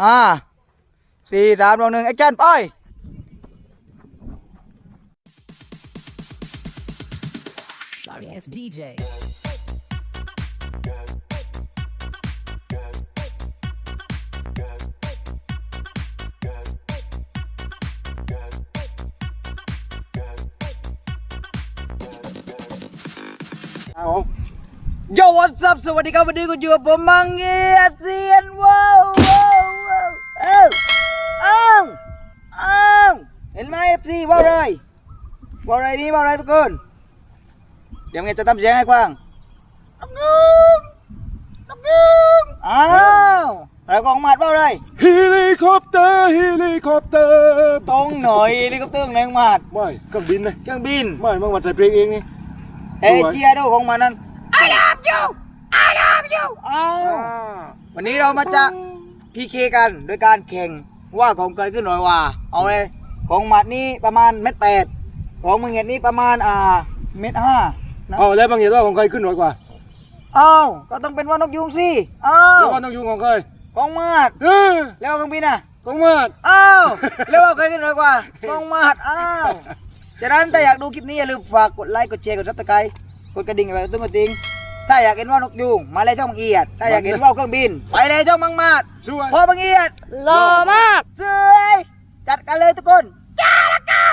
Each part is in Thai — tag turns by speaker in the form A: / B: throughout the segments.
A: ห้าสี่สามสองหนึ่งแอคชั่นไป
B: Sorry ass DJ.
C: เอา
A: โยวัสซับสวัสดีครับวันนี้คุณอยู่กับผมมังเงียเซียนว้า เห็นไหมเอฟซีว้าวเลยว้าวอะไรนี่ว้าวอะไรทุกคนเดี๋ยวไงจะทำเสียงให้กว้างนกยุงนกยุงอ้าวแล้วกองมัดว้าวอะไร
C: เฮลิคอปเตอร์เฮลิคอปเตอร์
A: ตรงหน่อยนี่ก็เตื้องแรงมัด
C: ไม่เครื่องบินเลย
A: เครื่องบิน
C: ไม่มังวัดใส่เพลงเองไง
A: เอเจียดูของมันนั้น I love you I love you อ้าววันนี้เรามาจะพีเคกันโดยการแข่งว่าของเกินขึ้นหน่อยว่า เอาเลย ของหมัดนี่ประมาณเม็ดแปดของมึงเห็นนี่ประมาณอ่าเม็ดห้านะ
C: เอาแล้วบางอย่างว่าของใครขึ้นหน่อยกว่า
A: อ้าวก็ต้องเป็นว่านกยุงสิอ้าว
C: แล้วก็ต้องยุ่งของใคร
A: ของมาด
C: เออ
A: แล้วเครื่องบินอะ
C: ของมาด
A: อ้าวแล้วว่าใครขึ้นหน่อยกว่าของมาดอ้าวฉะนั้นถ้าอยากดูคลิปนี้อย่าลืมฝากกดไลค์กดแชร์กดซับสไครต์กดกระดิ่งไปตุ้งกระดิ่งถ้าอยากเห็นว่านกยุงมาเลยช่องบังเอียด ถ้าอยากเห็นว่าวเครื่องบินไปเลยช่องบังมาด
C: ช่วย
A: พอบังเอียด
D: หล่อมาก
A: สวย จัดกันเลยทุกคนจ้าละเก้า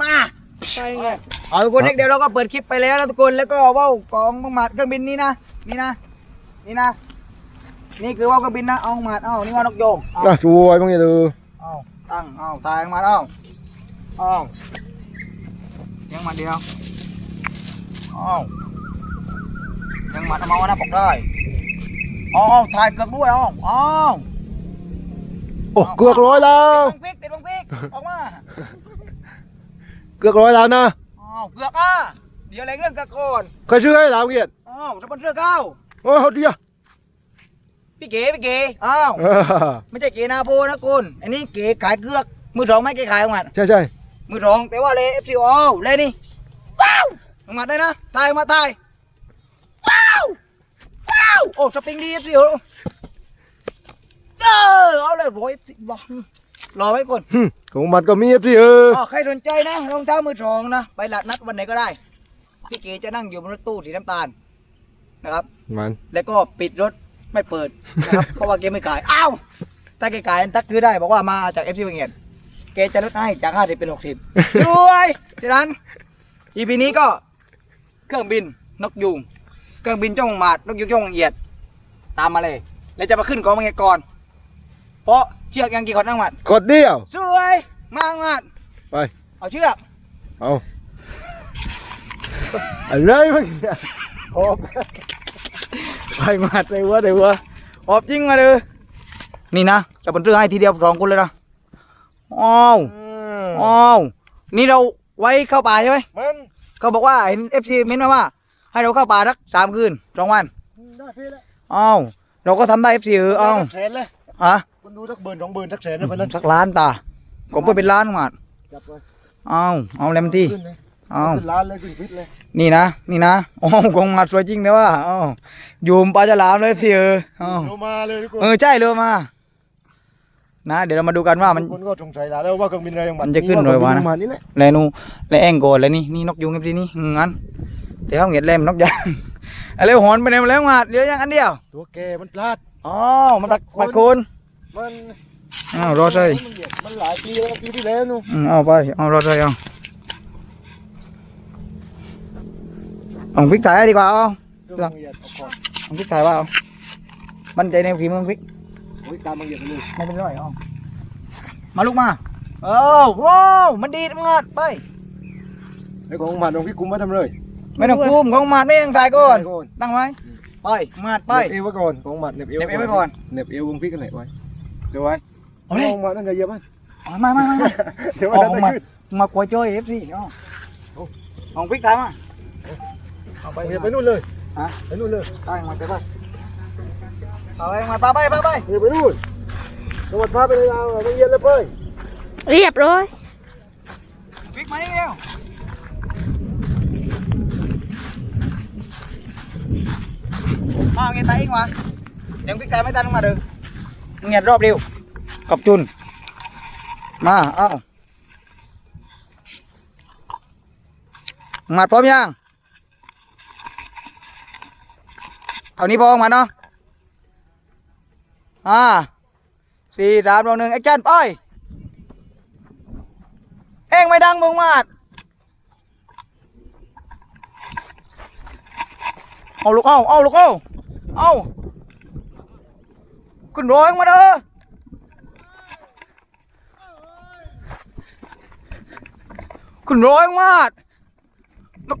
A: มา
D: ไปไง
A: เอาทุกคนเดี๋ยวเราก็เปิดคลิปไปแล้วนะทุกคนแล้วก็ว่าวของบังหมัดเครื่องบินนี่นะนี่นะนี่นะ นี่คือว่าวเครื่องบินนะเอาบังหมัดเอานี่ว่านกโยงเอา
C: อะช่วยบางอย่างดู
A: เอาตั้งเอาตายบังหมัดเอาเอายังหมัดเดียวเอายังหมัดเอามาวันนะปกได้เอาเอาถ่ายเกือกด้วยเอาเอา
C: โอ้เกือกร้อยแล้ว
A: ติดบังพริกติดบังพริกออกมา
C: เกือกร้อยแล้วนะ
A: อ้าวเกือกอะเดี๋ยวเร่งเรื่องเกือกก่อน
C: ใครชื่อให้ลาวเกียรติ
A: อ้าวสปอนเซอร์เข้า
C: โอ้เดียว
A: พี่เก๋พี่เก๋อ้าว
C: เออ
A: ไม่ใช่เก๋นาโพนะคุณอันนี้เก๋ขายเกือกมือสองไม่เก๋ขายออกมา
C: ใช่ใช่
A: มือสองแต่ว่าเลยเอฟซีโอเลยนี่ว้าวออกมาได้นะถ่ายออกมาถ่ายว้าวว้าวโอ้สปริงดีเอฟซีโอ เออเอาเลยโว้ยรอไว้ก่อน
C: หึของมันก็มีสิเออ
A: อ๋อใครสนใจนะรองเท้ามือสองนะไปหลัดนัดวันไหนก็ได้พี่เก๋จะนั่งอยู่บนรถตู้สีน้ำตาลนะครับ
C: มัน
A: แล้วก็ปิดรถไม่เปิดนะครับ เพราะว่าเกมไม่ขาย อ้าวถ้าแกขายตักซื้อได้บอกว่ามาจากเอฟซีเงียนเกจะลดให้จากห้าสิบเป็นหกสิบด้วยฉะนั้นอีพีนี้ก็เครื่องบินนกยูงเครื่องบินจ้องหมาดนกยูงจ้องเอียด ตามมาเลย แล้วจะมาขึ้นกองมังเงียก่อน เพราะเชือกยังกี่คนนั่งหมัด
C: กดเดียว
A: สวยมากมัด
C: ไป
A: เอาเชือก
C: เอาอะไรบางอย่างโอ้
A: ไปมาเลยวะเลยวะออบจริงมาเลยนี่นะจะเป็นเรื่องให้ทีเดียวสองคนเลยนะอ้าวอ้าวนี่เราไว้เข้าป่าใช่ไหม
C: มัน
A: เขาบอกว่าเห็นเอฟซีเม้นต์มาว่า ให้เราเข้าป่าสักสามคืนสองวัน
C: ได้พี่แล้ว
A: อ้าวเราก็ทำได้เอฟซีเอออ้าว
C: สักแสนเลย
A: ฮะ
C: คุณ ดูสักเบิร์นสองเบิร์นสักแสนนะเพื่อน
A: สักล้านตาผมเปิดเป็นล้านมา
C: จับเลย
A: อ้าวเอาเต็มที่
C: ขึ้นเลย
A: อ้าว
C: ขึ้นล้านเลยขึ้นฟิตเลย
A: นี่นะ นี่นะโอ้กองมาสวยจริงนะว่าอ้าวอยู่ปลาฉลามเลยเอฟซีเอออ้าว
C: ลงมาเลยทุกคน
A: เออใช่เลยมานะ เดี๋ยวเรามาดูกันว่ามัน
C: คนก็สงสัยแล้วว่าเครื่องบินอะไรอย่าง
A: มันจะขึ้นหน่อยวะนะ
C: มานี่แหละ
A: แลนูแลแองโกนแล้วนี่นี่นกยุงไอ้ที่นี่งั้นเดี๋ยวเขาเงียดแลมนกยางอะไรหอนไปไหนมาแล้วมาเดี๋ยวยังอันเดียว
C: ตัวแกมันพลาด
A: อ๋อมันปัดปัดโคน
C: มัน
A: อ้าวรอใส่
C: มันเหยียบมันหลายปีแล้วปีที่แล้วนู่น
A: อืมเอาไปเอารอใส่เอาเอาพริกถ่ายให้ดีกว่าเอา
C: เรื่องมันเหยียบเอาก่อน
A: เอาพริกถ่ายว่าเอามันใจในฝีมือพริก
C: โอ้ยตามมันเหยียบไปเลย
A: ไม่เป็นไรเอามาลูกมาเออว้าวมันดีดมากไป
C: ไอ้ของมันของพี่กุ้มมาทำเลย
A: ไม่ต้องกลุ้มของมาดไม่ยังถ่ายก่อน
C: ถ่ายก่อน
A: ตั้งไว้ไปมาดไป
C: เหน็บเอวไว้ก่อนของมันเหน็บเอว
A: เหน็บเอวไว้ก่อน
C: เหน็บเอววงพี่กันไหนไว้
A: เดี๋ยวไว้เอาเลย
C: ของมันนั่นจะเหยียบมัน
A: เอาไม่ไม่ไม่ไม่
C: เดี๋ยว
A: เอา
C: มัน
A: ของ
C: จะ
A: มา
C: ขึ้น
A: มากวยจ้อยเอฟซีเอาเอาพริกถ่ายมาเอาไป
C: เหยียบไปนู่นเลย
A: ฮะ
C: ไปนู่นเลย
A: ตั้งมาไปไปเเงี
C: ย
A: ดรอบเร็วกับจุน มาเอาหมาพร้อมยังเท่านี้พอมาเนาะอ่าสี่สามลงหนึ่งไอคชั่นไปเองไม่ดังมึงมาดเอาลูกเอาเอาลูกเอาเอา ขึ้นร้อยมาเด้อขึ้นร้อยมาดนก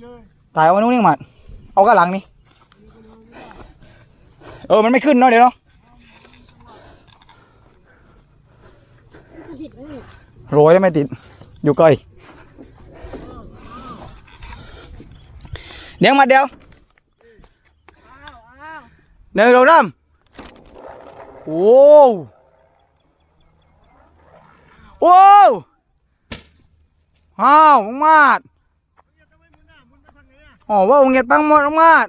A: ถวนี้เบิ้งมัดเองไม่ดังดังตะนี่ไม่ตายให้หาเรื่องให้มัดห่อแป๊บเดียวมาได้อีกเดียวพอมัดไม่ใช่ด้านปอ
C: ไปเลย
A: ถ่ายเอาไว้นู้นนี่มัดเอากระหลังนี่เออมันไม่ขึ้นเนาะเดี๋ยวเนาะโรยได้ไม่ติด อยู่ไกลเดี๋ยวมาเดี๋ยวหนึ่งสองสามโอ้โอ้อ้าวมาด อ๋อว่าองเงียดปังหมดออกมาด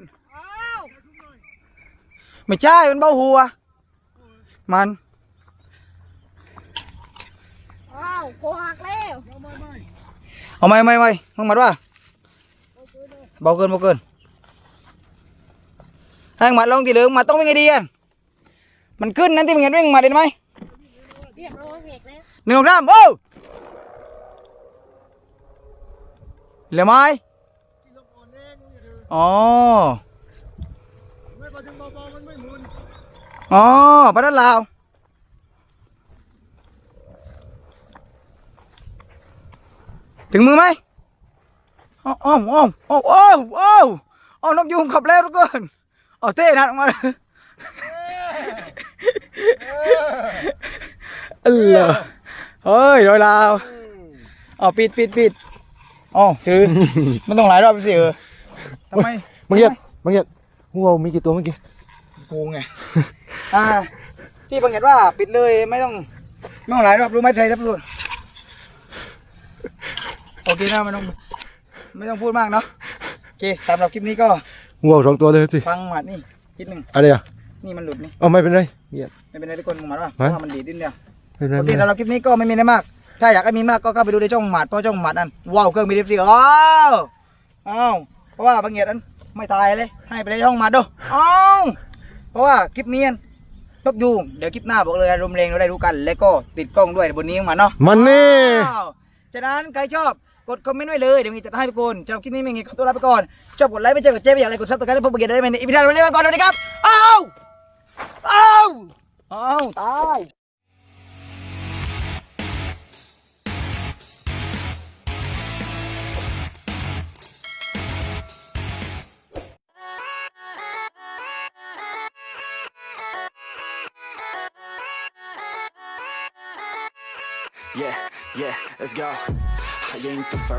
A: ไม่ใช่มันเบ้าหัว มัน
D: อ้าวโคหักแล้ว
A: เอาไม่ไม่ไม่มึงมัดว่าเบาเกินเบาเกินให้มัดลงทีเหลืองมัดต้องวิ่งไงดีกันมันขึ้นนั่นที่มึงเห็นวิ่งมัดเห็นไหม
D: เรียบร้อยเบรกแล้ว
A: หนึ่งสองสามโอ้เหลือไหม อ๋อ
C: ไม่ก็ถึงเบาๆมันไม่หมุน
A: อ๋อปะด้านลาวถึงมือไหมอ้าวอ้าวอ้าวอ้าวอ้าวอ้าวอ้าวนกยุงขับแล้วทุกคนเอาเต้นัดออกมาเลยเออเฮ้ยโดยลาวเอาปิดปิดปิดอ๋อถือมันต้องหลายรอบสิเออ ทำไม
C: มึงเหยียดมึงเหยียดงูเอามีกี่ตัวเมื่อกี้
A: กูไงอ่า ที่บังเห็นว่าปิดเลยไม่ต้องไม่ต้องหลายรอบรู้ไหมใครรับรู้โอเคนะไม่ต้องไม่ต้องพูดมากเนาะโอเคสำหรับคลิปนี้ก็
C: งูเอาสองตัวเลยสิ
A: ฟังหมัดนี่คิดหนึ่ง
C: อะไรอะ
A: นี่มันหลุดนี่
C: เอาไม่เป็นไรเหยียด
A: ไม่เป็นไรทุกคนหมัดว่าเพ
C: ฮะ
A: ราะว่ามันดีดนิดเดียว
C: ไม่เป็นไร
A: โอเค
C: ไม่เป็น
A: สำห
C: ไร
A: รับคลิปนี้ก็ไม่มีอะไรมาก ถ้าอยากให้มีมากก็เข้าไปดูในช่องหมัดเพราะช่องหมัดนั่นว้าวเครื่องมีดิฟซี่อ้าวอ้าวเพ ราะว่าบางเงียดนั้นไม่ตายเลย ให้ไปในช่องหมัดดูอ้าวเพราะว่าคลิปนี้นกยูงเดี๋ยวคลิปหน้าบอกเลยอารมณ์แรงเราได้รู้กัน แล้วก็ติดกล้องด้วยบนนี้ของมันเนาะ
C: มันนี่
A: อ้าวฉะนั้นใครชอบกดคอมเมนต์ไว้เลยเดี๋ยวมีจัดให้ทุกคนสำหรับคลิปนี้ไม่มีขอตัวลาไปก่อนชอบกดไลค์ไม่เจอกับเจ๊ไม่อยากอะไรกดซับสไครต์แล้วพบกันได้ไหมในอีพีหน้าวันนี้ไปก่อนสวัสดีครับอ้าวอ้าวอ้าวตาย
E: Yeah, yeah, let's go. I ain't the first.